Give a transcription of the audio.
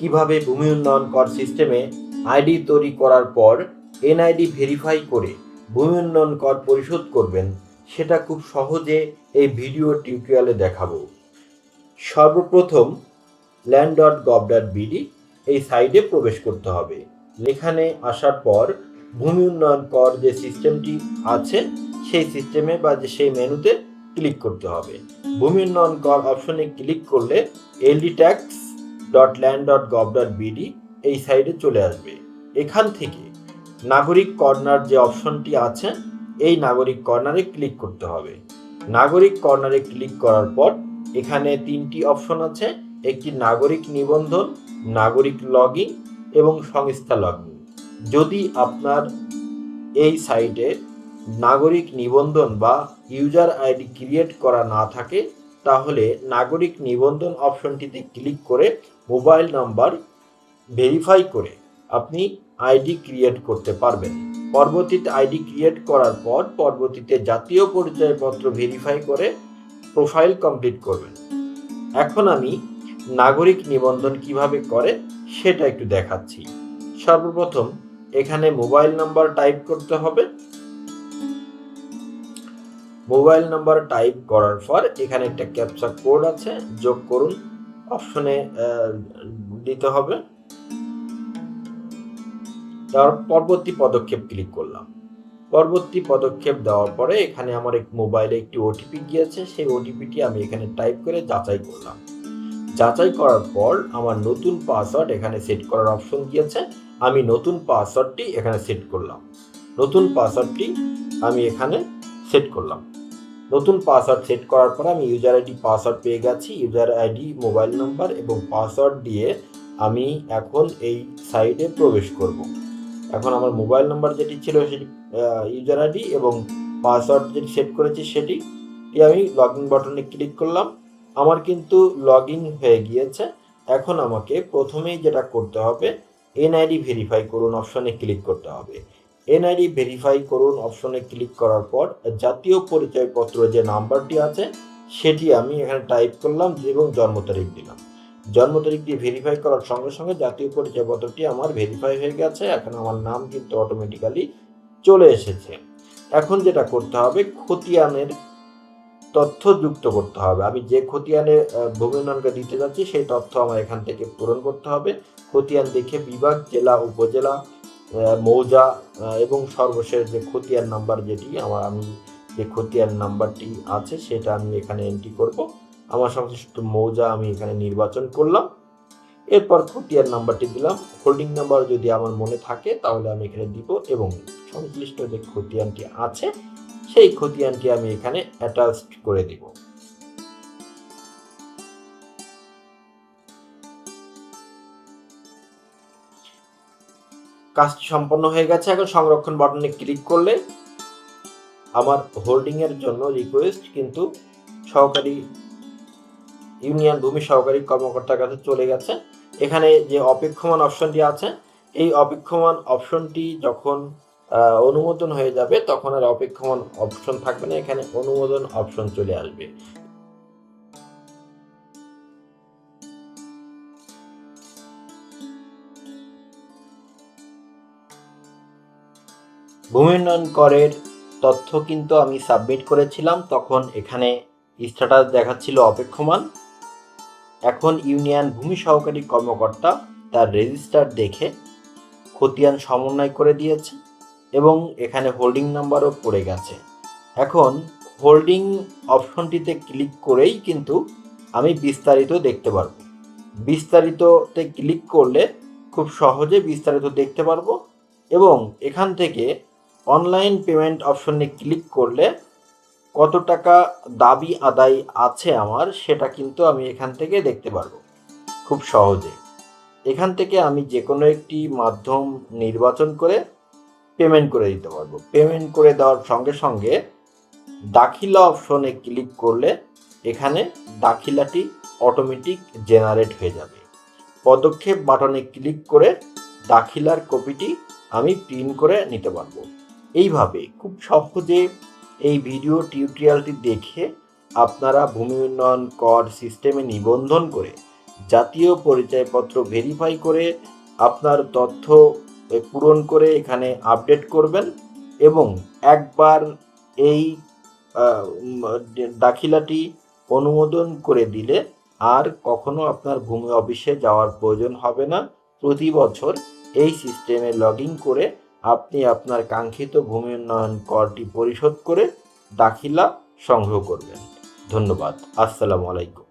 কীভাবে ভূমি উন্নয়ন কর সিস্টেমে আইডি তৈরি করার পর এনআইডি ভেরিফাই করে ভূমি উন্নয়ন কর পরিশোধ করবেন, সেটা খুব সহজে এই ভিডিও টিউটোরিয়ালে দেখাবো। সর্বপ্রথম land dot gov dot BD এই সাইটে প্রবেশ করতে হবে। এখানে আসার পর ভূমি উন্নয়ন কর যে সিস্টেমটি আছে, সেই সিস্টেমে বা যে সেই মেনুতে ক্লিক করতে হবে। ভূমি উন্নয়ন কর অপশনে ক্লিক করলে LD tax dot land dot gov dot BD এই সাইডে চলে আসবে। এখান থেকে নাগরিক কর্নার যে অপশনটি আছে, এই নাগরিক কর্নারে ক্লিক করতে হবে। নাগরিক কর্নারে ক্লিক করার পর এখানে তিনটি অপশন আছে, একটি নাগরিক নিবন্ধন, নাগরিক লগইন এবং সংস্থা লগইন। যদি আপনার এই সাইটে নাগরিক নিবন্ধন বা ইউজার আইডি ক্রিয়েট করা না থাকে, তাহলে নাগরিক নিবন্ধন অপশনটিতে ক্লিক করে মোবাইল নাম্বার ভেরিফাই করে আপনি আইডি ক্রিয়েট করতে পারবেন। পরবর্তীতে আইডি ক্রিয়েট করার পর পরবর্তীতে জাতীয় পরিচয়পত্র ভেরিফাই করে প্রোফাইল কমপ্লিট করবেন। এখন আমি নাগরিক নিবন্ধন কীভাবে করে সেটা একটু দেখাচ্ছি। সর্বপ্রথম এখানে মোবাইল নাম্বার টাইপ করতে হবে। মোবাইল নাম্বার টাইপ করার পর এখানে একটা ক্যাপচা কোড আছে, যোগ করুন। অপশনে দিতে হবে। তার পরবর্তী পদক্ষেপ ক্লিক করলাম। পরবর্তী পদক্ষেপ দেওয়ার পরে এখানে আমার এক মোবাইলে একটি ওটিপি গিয়েছে। সেই ওটিপিটি আমি এখানে টাইপ করে যাচাই করলাম। যাচাই করার পর আমার নতুন পাসওয়ার্ড এখানে সেট করার অপশন দিয়েছে আমি নতুন পাসওয়ার্ডটি এখানে সেট করলাম। নতুন পাসওয়ার্ডটি আমি এখানে সেট করলাম। নতুন পাসওয়ার্ড সেট করার পর আমি ইউজার আইডি পাসওয়ার্ড পেয়ে গেছি। ইউজার আইডি মোবাইল নাম্বার এবং পাসওয়ার্ড দিয়ে আমি এখন এই সাইটে প্রবেশ করব। এখন আমার মোবাইল নাম্বার যেটি ছিল সেটি ইউজার আইডি এবং পাসওয়ার্ড যেটি সেট করেছি সেটি আমি লগ ইন বাটনে ক্লিক করলাম। আমার কিন্তু লগ ইন হয়ে গিয়েছে। এখন আমাকে প্রথমেই যেটা করতে হবে এনআইডি ভেরিফাই করুন অপশনে ক্লিক করতে হবে। এনআইডি ভেরিফাই করুন অপশনে ক্লিক করার পর জাতীয় পরিচয়পত্র যে নাম্বারটি আছে, সেটি আমি এখানে টাইপ করলাম এবং জন্ম তারিখ দিলাম। জন্ম তারিখ দিয়ে ভেরিফাই করার সঙ্গে সঙ্গে জাতীয় পরিচয়পত্রটি আমার ভেরিফাই হয়ে গেছে, এখন আমার নাম কিন্তু অটোমেটিক্যালি চলে এসেছে। এখন যেটা করতে হবে, খতিয়ানের তথ্য যুক্ত করতে হবে। আমি যে খতিয়ানে ভূমি উন্নয়নকে দিতে যাচ্ছি, সেই তথ্য আমার এখান থেকে পূরণ করতে হবে। খতিয়ান দেখে বিভাগ, জেলা, উপজেলা মৌজা এবং সর্বশেষ যে খতিয়ান নাম্বার যেটি, আমার আমি যে খতিয়ান নাম্বারটি আছে, সেটা আমি এখানে এন্ট্রি করব। আমার সংশ্লিষ্ট মৌজা আমি এখানে নির্বাচন করলাম। এরপর খতিয়ান নাম্বারটি দিলাম। হোল্ডিং নাম্বার যদি আমার মনে থাকে, তাহলে আমি এখানে দিব এবং সংশ্লিষ্ট যে খতিয়ানটি আছে, সেই খতিয়ানটি আমি এখানে অ্যাটাচড করে দিব। কাজটি সম্পন্ন হয়ে গেছে। এখন সংরক্ষণ বাটনে ক্লিক করলে আমার হোল্ডিং এর জন্য রিকোয়েস্ট কিন্তু সহকারী ইউনিয়ন ভূমি সহকারী কর্মকর্তার কাছে চলে গেছে। এখানে যে অপেক্ষমান অপশনটি আছে, এই অপেক্ষমান অপশনটি যখন অনুমোদন হয়ে যাবে, তখন আর অপেক্ষমান অপশন থাকবে না। এখানে অনুমোদন অপশন চলে আসবে। ভূমি উন্নয়ন করের তথ্য কিন্তু আমি সাবমিট করেছিলাম, তখন এখানে স্ট্যাটাস দেখাচ্ছিল অপেক্ষমান। এখন ইউনিয়ন ভূমি সহকারী কর্মকর্তা তার রেজিস্টার দেখে খতিয়ান সমন্বয় করে দিয়েছে এবং এখানে হোল্ডিং নাম্বারও পড়ে গেছে। এখন হোল্ডিং অপশনটিতে ক্লিক করেই কিন্তু আমি বিস্তারিত দেখতে পারব। বিস্তারিততে ক্লিক করলে খুব সহজে বিস্তারিত দেখতে পারব এবং এখান থেকে অনলাইন পেমেন্ট অপশনে ক্লিক করলে কত টাকা দাবি আদায় আছে আমার সেটা কিন্তু আমি এখান থেকে দেখতে পারব খুব সহজে। এখান থেকে আমি যে কোনো একটি মাধ্যম নির্বাচন করে পেমেন্ট করে দিতে পারব। পেমেন্ট করে দেওয়ার সঙ্গে সঙ্গে দাখিলা অপশনে ক্লিক করলে এখানে দাখিলাটি অটোমেটিক জেনারেট হয়ে যাবে। পদক্ষেপ বাটনে ক্লিক করে দাখিলার কপিটি আমি প্রিন্ট করে নিতে পারব। এইভাবে খুব সহজে এই ভিডিও টিউটোরিয়ালটি দেখে আপনারা ভূমি উন্নয়ন কর সিস্টেমে নিবন্ধন করে জাতীয় পরিচয়পত্র ভেরিফাই করে আপনার তথ্য পূরণ করে এখানে আপডেট করবেন এবং একবার এই দাখিলাটি অনুমোদন করে দিলে আর কখনো আপনার ভূমি অফিসে যাওয়ার প্রয়োজন হবে না। প্রতি বছর এই সিস্টেমে লগ করে আপনি আপনার কাঙ্ক্ষিত ভূমি উন্নয়ন করটি পরিশোধ করে দাখিলা সংগ্রহ করবেন। ধন্যবাদ। আসসালামু আলাইকুম।